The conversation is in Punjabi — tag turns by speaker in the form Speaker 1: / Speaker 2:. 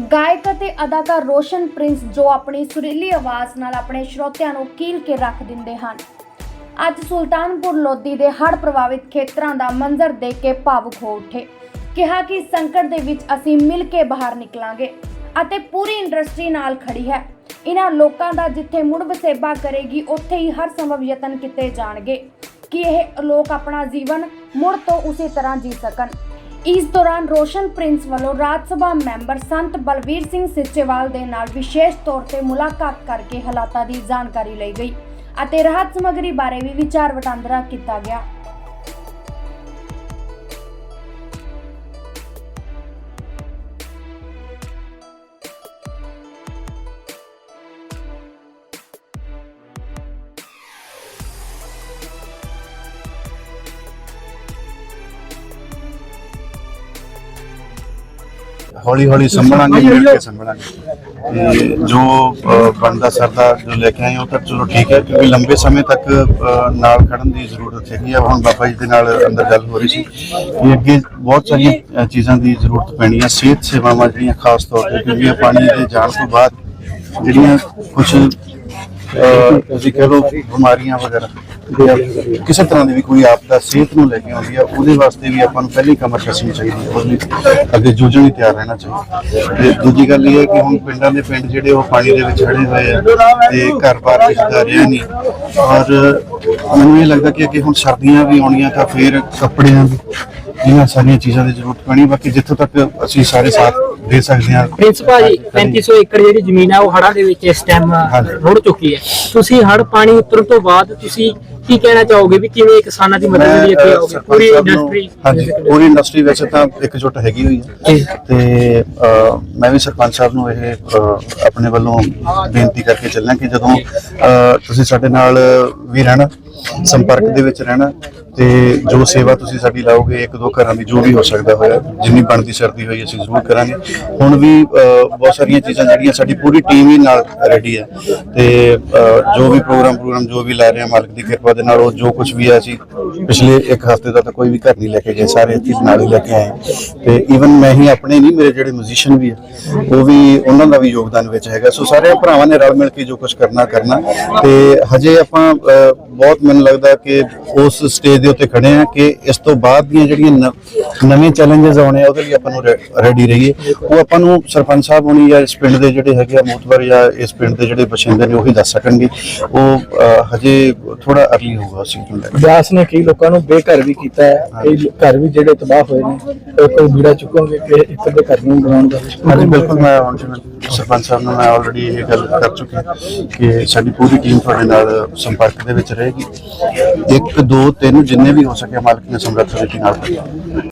Speaker 1: ਗਾਇਕ ਅਤੇ ਅਦਾਕਾਰ ਰੋਸ਼ਨ ਪ੍ਰਿੰਸ ਜੋ ਆਪਣੀ ਸੁਰੀਲੀ ਆਵਾਜ਼ ਨਾਲ ਆਪਣੇ ਸਰੋਤਿਆਂ ਨੂੰ ਕੀਲ ਕੇ ਰੱਖ ਦਿੰਦੇ ਹਨ। ਅੱਜ ਸੁਲਤਾਨਪੁਰ ਲੋਧੀ ਦੇ ਹੜ੍ਹ ਪ੍ਰਭਾਵਿਤ ਖੇਤਰਾਂ ਦਾ ਮੰਜ਼ਰ ਦੇਖ ਕੇ ਭਾਵੁਕ ਹੋ ਉੱਠੇ। ਕਿਹਾ ਕਿ ਸੰਕਟ ਦੇ ਵਿੱਚ ਅਸੀਂ ਮਿਲ ਕੇ ਬਾਹਰ ਨਿਕਲਾਂਗੇ ਅਤੇ ਪੂਰੀ ਇੰਡਸਟਰੀ ਨਾਲ ਖੜੀ ਹੈ। ਇਹਨਾਂ ਲੋਕਾਂ ਦਾ ਜਿੱਥੇ ਮੁੜ ਵਸੇਬਾ ਕਰੇਗੀ, ਉੱਥੇ ਹੀ ਹਰ ਸੰਭਵ ਯਤਨ ਕੀਤੇ ਜਾਣਗੇ ਕਿ ਇਹ ਲੋਕ ਆਪਣਾ ਜੀਵਨ ਮੁੜ ਤੋਂ ਉਸੇ ਤਰ੍ਹਾਂ ਜੀ ਸਕਣ। ਇਸ ਦੌਰਾਨ ਰੋਸ਼ਨ ਪ੍ਰਿੰਸ ਵੱਲੋਂ ਰਾਜ ਸਭਾ ਮੈਂਬਰ ਸੰਤ ਬਲਵੀਰ ਸਿੰਘ ਸਿੱਚੇਵਾਲ ਦੇ ਨਾਲ ਵਿਸ਼ੇਸ਼ ਤੌਰ ਤੇ ਮੁਲਾਕਾਤ ਕਰਕੇ ਹਾਲਾਤਾਂ ਦੀ ਜਾਣਕਾਰੀ ਲਈ ਗਈ ਅਤੇ ਰਾਹਤ ਸਮੱਗਰੀ ਬਾਰੇ ਵੀ ਵਿਚਾਰ ਵਟਾਂਦਰਾ ਕੀਤਾ ਗਿਆ।
Speaker 2: ਹੌਲੀ ਹੌਲੀ ਸੰਭਲਾਂਗੇ ਮਿਲ ਕੇ ਸੰਭਲਾਂਗੇ ਤੇ ਜੋ ਅ, ਬਣਦਾ ਸਰਦਾ ਜੋ ਲੈ ਕੇ ਆਏ ਉਹ ਤਾਂ ਚਲੋ ਠੀਕ ਹੈ ਕਿਉਂਕਿ ਲੰਬੇ ਸਮੇਂ ਤੱਕ ਨਾਲ ਖੜਨ ਦੀ ਜ਼ਰੂਰਤ ਹੈਗੀ ਆ। ਹੁਣ ਬਾਬਾ ਜੀ ਦੇ ਨਾਲ ਅੰਦਰ ਗੱਲ ਹੋ ਰਹੀ ਸੀ ਕਿ ਅੱਗੇ ਬਹੁਤ ਸਾਰੀਆਂ ਚੀਜ਼ਾਂ ਦੀ ਜ਼ਰੂਰਤ ਪੈਣੀ ਹੈ ਸਿਹਤ ਸੇਵਾਵਾਂ ਜਿਹੜੀਆਂ ਖਾਸ ਤੌਰ ਤੇ ਕਿਉਂਕਿ ਇਹ ਪਾਣੀ ਦੇ ਜਾਣ ਤੋਂ ਬਾਅਦ ਜਿਹੜੀਆਂ ਕੁਝ ਤੁਸੀਂ ਕਹ ਬਿਮਾਰੀਆਂ ਵਗੈਰਾ। ਕਿਸੇ ਤਰ੍ਹਾਂ ਦੀ ਵੀ ਕੋਈ ਆਪਦਾ ਸਿਹਤ ਨੂੰ ਲੈ ਕੇ ਆਉਂਦੀ ਆ, ਉਹਦੇ ਵਾਸਤੇ ਵੀ ਆਪਾਂ ਨੂੰ ਪਹਿਲੀ ਕਮਰ ਕੱਸਣੀ ਚਾਹੀਦੀ ਹੈ ਉਹਦੇ ਅੱਗੇ ਜੂਝਣ ਲਈ ਤਿਆਰ ਰਹਿਣਾ ਚਾਹੀਦਾ। ਤੇ ਦੂਜੀ ਗੱਲ ਇਹ ਹੈ ਕਿ ਹੁਣ ਪਿੰਡਾਂ ਦੇ ਪਿੰਡ ਜਿਹੜੇ ਉਹ ਪਾਣੀ ਦੇ ਵਿੱਚ ਖੜੇ ਹੋਏ ਆ ਤੇ ਘਰ-ਬਾਰ ਕਿਸੇ ਰਿਹਾ ਨਹੀਂ। ਔਰ ਮੈਨੂੰ ਇਹ ਲੱਗਦਾ ਕਿ ਅੱਗੇ ਹੁਣ ਸਰਦੀਆਂ ਵੀ ਆਉਣੀਆਂ ਤਾਂ ਫਿਰ ਕੱਪੜਿਆਂ ਦੀ ਇਹਨਾਂ ਸਾਰੀਆਂ ਚੀਜ਼ਾਂ ਦੀ ਜ਼ਰੂਰਤ ਪੈਣੀ ਬਾਕੀ ਜਿੱਥੋਂ ਤੱਕ ਅਸੀਂ ਸਾਰੇ ਸਾਥ ਦੇ ਸਕਦੇ ਹਾਂ।
Speaker 3: ਪ੍ਰਿੰਸ ਭਾਜੀ 3500 ਏਕੜ ਜਿਹੜੀ ਜ਼ਮੀਨ ਹੈ ਉਹ ਹੜ੍ਹਾਂ ਦੇ ਵਿੱਚ ਇਸ ਟਾਈਮ। ਰੁੜ ਚੁੱਕੀ ਹੈ। ਤੁਸੀਂ ਹੜ੍ਹ ਪਾਣੀ ਉਤਰਨ ਤੋਂ ਬਾਅਦ ਤੁਸੀਂ ਕੀ ਕਹਿਣਾ ਚਾਹੋਗੇ ਵੀ ਕਿਵੇਂ ਕਿਸਾਨਾਂ ਦੀ ਮਦਦ ਲਈ ਇੱਥੇ
Speaker 2: ਮੈਂ,
Speaker 3: ਆਓਗੇ ਪੂਰੀ ਇੰਡਸਟਰੀ
Speaker 2: ਹਾਂਜੀ ਪੂਰੀ ਇੰਡਸਟਰੀ ਵੈਸੇ ਤਾਂ ਇਕਜੁੱਟ ਹੈਗੀ ਹੋਈ ਹੈ।
Speaker 3: ਜੀ।
Speaker 2: ਤੇ ਮੈਂ ਵੀ ਸਰਪੰਚ ਸਾਹਿਬ ਨੂੰ ਇਹ ਆਪਣੇ ਵੱਲੋਂ ਬੇਨਤੀ ਕਰਕੇ ਚੱਲਾਂ ਕਿ ਜਦੋਂ ਤੁਸੀਂ ਸਾਡੇ ਨਾਲ ਵੀ ਰਹਿਣਾ ਸੰਪਰਕ ਦੇ ਵਿੱਚ ਰਹਿਣਾ ਤੇ ਜੋ ਸੇਵਾ ਤੁਸੀਂ ਸਾਡੀ ਲਾਓਗੇ, ਇੱਕ ਦੋ ਘਰਾਂ ਦੀ ਜੋ ਵੀ ਹੋ ਸਕਦਾ ਹੋਇਆ, ਜਿੰਨੀ ਬਣਦੀ ਸਰਦੀ ਹੋਈ ਅਸੀਂ ਜ਼ਰੂਰ ਕਰਾਂਗੇ। ਹੁਣ ਵੀ ਬਹੁਤ ਸਾਰੀਆਂ ਚੀਜ਼ਾਂ ਜਿਹੜੀਆਂ ਸਾਡੀ ਪੂਰੀ ਟੀਮ ਹੀ ਨਾਲ ਰੈਡੀ ਹੈ। ਤੇ ਜੋ ਵੀ ਪ੍ਰੋਗਰਾਮ ਪ੍ਰੋਗਰਾਮ ਜੋ ਵੀ ਲਾ ਰਹੇ ਹਾਂ, ਮਾਲਕ ਦੀ ਕਿਰਪਾ ਦੇ ਨਾਲ ਉਹ ਜੋ ਕੁਝ ਵੀ ਆ ਅਸੀਂ ਪਿਛਲੇ ਇੱਕ ਹਫ਼ਤੇ ਦਾ ਤਾਂ ਕੋਈ ਵੀ ਘਰ ਨਹੀਂ ਲੈ ਕੇ ਗਏ, ਸਾਰੇ ਇੱਥੇ ਨਾਲ ਹੀ ਲੈ ਕੇ ਆਏ। ਤੇ ਈਵਨ ਮੈਂ ਹੀ ਆਪਣੇ ਨਹੀਂ, ਮੇਰੇ ਜਿਹੜੇ ਮਿਊਜ਼ੀਸ਼ੀਅਨ ਵੀ ਹੈ, ਉਹ ਵੀ ਉਹਨਾਂ ਦਾ ਵੀ ਯੋਗਦਾਨ ਵਿੱਚ ਹੈਗਾ। ਸੋ ਸਾਰੇ ਭਰਾਵਾਂ ਨੇ ਰਲ ਮਿਲ ਕੇ ਜੋ ਕੁਝ ਕਰਨਾ ਕਰਨਾ। ਤੇ ਹਜੇ ਆਪਾਂ ਬਹੁਤ ਮੈਨੂੰ ਲੱਗਦਾ ਕਿ ਉਸ ਸਟੇਜ ਦੇ ਉੱਤੇ ਖੜੇ ਆ ਕਿ ਇਸ ਤੋਂ ਬਾਅਦ ਦੀਆਂ ਜਿਹੜੀਆਂ ਨਵੇਂ ਚੈਲੰਜਸ ਆਉਣੇ ਆ ਉਹਦੇ ਲਈ ਆਪਾਂ ਨੂੰ ਰੈਡੀ ਰਹੀਏ। ਉਹ ਆਪਾਂ ਨੂੰ ਸਰਪੰਚ ਸਾਹਿਬ ਹੋਣੀ ਜਾਂ ਇਸ ਪਿੰਡ ਦੇ ਜਿਹੜੇ ਹੈਗੇ ਆ ਮੋਤਬਰ ਜਾਂ ਇਸ ਪਿੰਡ ਦੇ ਜਿਹੜੇ ਬਸ਼ਿੰਦੇ ਨੇ ਉਹੀ ਦੱਸ ਸਕਣਗੇ। ਉਹ ਹਜੇ ਥੋੜਾ ਅਰਲੀ ਹੋਊਗਾ ਉਸ ਚੀਜ਼ ਨੂੰ ਲੈ ਕੇ।
Speaker 4: ਬਿਆਸ ਨੇ ਕਈ ਲੋਕਾਂ ਨੂੰ ਬੇਘਰ ਵੀ ਕੀਤਾ ਹੈ। ਕਈ ਘਰ ਵੀ ਜਿਹੜੇ ਤਬਾਹ ਹੋਏ ਨੇ ਕੋਈ ਬੀੜਾ ਚੁੱਕੋਗੇ ਕਿ ਇੱਕ ਦੇ ਘਰ ਨੂੰ ਬਣਾਉਣ ਦਾ?
Speaker 2: ਹਾਂਜੀ ਬਿਲਕੁਲ ਮੈਂ ਹੁਣ ਸਰਪੰਚ ਸਾਹਿਬ ਨਾਲ ਮੈਂ ਆਲਰੇਡੀ ਇਹ ਗੱਲ ਕਰ ਚੁੱਕਿਆ ਕਿ ਸਾਡੀ ਪੂਰੀ ਟੀਮ ਤੁਹਾਡੇ ਨਾਲ ਸੰਪਰਕ ਦੇ ਵਿੱਚ ਰਹੇਗੀ। ਇੱਕ ਦੋ ਤਿੰਨ ਜਿੰਨੇ ਵੀ ਹੋ ਸਕੇ ਮਾਲਕ ਨੇ ਸਮਰੱਥਾ ਦੇ ਨਾਲ ਕਰਾਂਗੇ